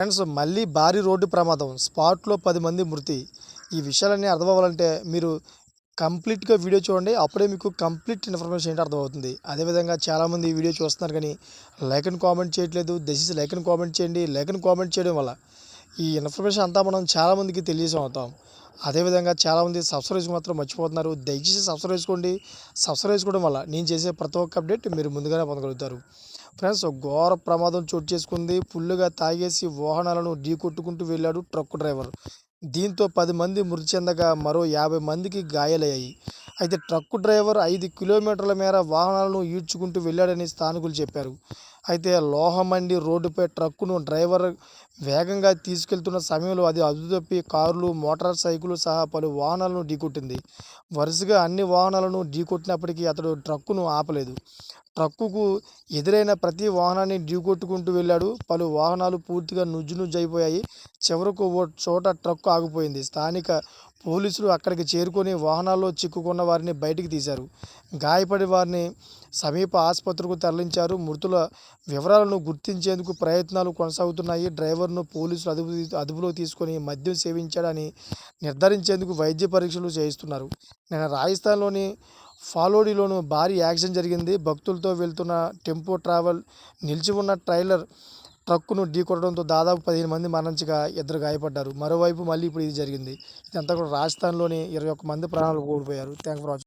Friends మళ్ళీ భారీ road ప్రమాదం. స్పాట్లో పది మంది మృతి. ఈ విషయాలన్నీ అర్థం అవ్వాలంటే మీరు కంప్లీట్గా వీడియో చూడండి. అప్పుడే మీకు కంప్లీట్ ఇన్ఫర్మేషన్ ఏంటో అర్థమవుతుంది. అదేవిధంగా చాలామంది ఈ వీడియో చూస్తున్నారు కానీ లైక్ అండ్ కామెంట్ చేయట్లేదు. దయచేసి లైక్ అండ్ కామెంట్ చేయండి. లైక్ అండ్ కామెంట్ చేయడం వల్ల ఈ ఇన్ఫర్మేషన్ అంతా మనం చాలామందికి తెలియజేసాం అవుతాం అదేవిధంగా చాలామంది సబ్స్క్రైబ్ మాత్రం మర్చిపోతున్నారు. దయచేసి సబ్స్క్రైబ్ చేసుకోండి. సబ్స్క్రైబ్ చేసుకోవడం వల్ల నేను చేసే ప్రతి ఒక్క అప్డేట్ మీరు ముందుగానే పొందగలుగుతారు. ఫ్రెండ్స్ ఘోర ప్రమాదం చోటు చేసుకుంది. ఫుల్లుగా తాగేసి వాహనాలను ఢీకొట్టుకుంటూ వెళ్ళాడు ట్రక్ డ్రైవర్. దీంతో పది మంది మృతి చెందగా మరో యాభై మందికి గాయాలయ్యాయి. అయితే ట్రక్కు డ్రైవర్ ఐదు కిలోమీటర్ల మేర వాహనాలను ఈడ్చుకుంటూ వెళ్ళాడని స్థానికులు చెప్పారు. అయితే లోహమండి రోడ్డుపై ట్రక్కును డ్రైవర్ వేగంగా తీసుకెళ్తున్న సమయంలో అది అదుతప్పి కార్లు మోటార్ సైకిల్ సహా పలు వాహనాలను ఢీకొట్టింది. వరుసగా అన్ని వాహనాలను ఢీకొట్టినప్పటికీ అతడు ట్రక్కును ఆపలేదు. ట్రక్కుకు ఎదురైన ప్రతి వాహనాన్ని ఢీకొట్టుకుంటూ వెళ్ళాడు. పలు వాహనాలు పూర్తిగా నుజ్జు నుజ్జు అయిపోయాయి చివరకు ఓ చోట ట్రక్కు ఆగిపోయింది. స్థానిక పోలీసులు అక్కడికి చేరుకొని వాహనాల్లో చిక్కుకున్న వారిని బయటికి తీశారు. గాయపడి వారిని సమీప ఆసుపత్రికి తరలించారు. మృతుల వివరాలను గుర్తించేందుకు ప్రయత్నాలు కొనసాగుతున్నాయి. డ్రైవర్ను పోలీసులు అదుపు అదుపులో తీసుకొని మద్యం సేవించాడని నిర్ధారించేందుకు వైద్య పరీక్షలు చేయిస్తున్నారు. నిన్న రాజస్థాన్లోని ఫాలోడిలోను భారీ యాక్సిడెంట్ జరిగింది. భక్తులతో వెళ్తున్న టెంపో ట్రావెల్ నిలిచి ఉన్న ట్రైలర్ ట్రక్కును ఢీకొట్టడంతో దాదాపు పదిహేను మంది మరణించగా ఇద్దరు గాయపడ్డారు. మరోవైపు మళ్ళీ ఇప్పుడు ఇది జరిగింది. ఇదంతా కూడా రాజస్థాన్లోని ఇరవై ఒక్క మంది ప్రాణాలు కోల్పోయారు. Thank for watching.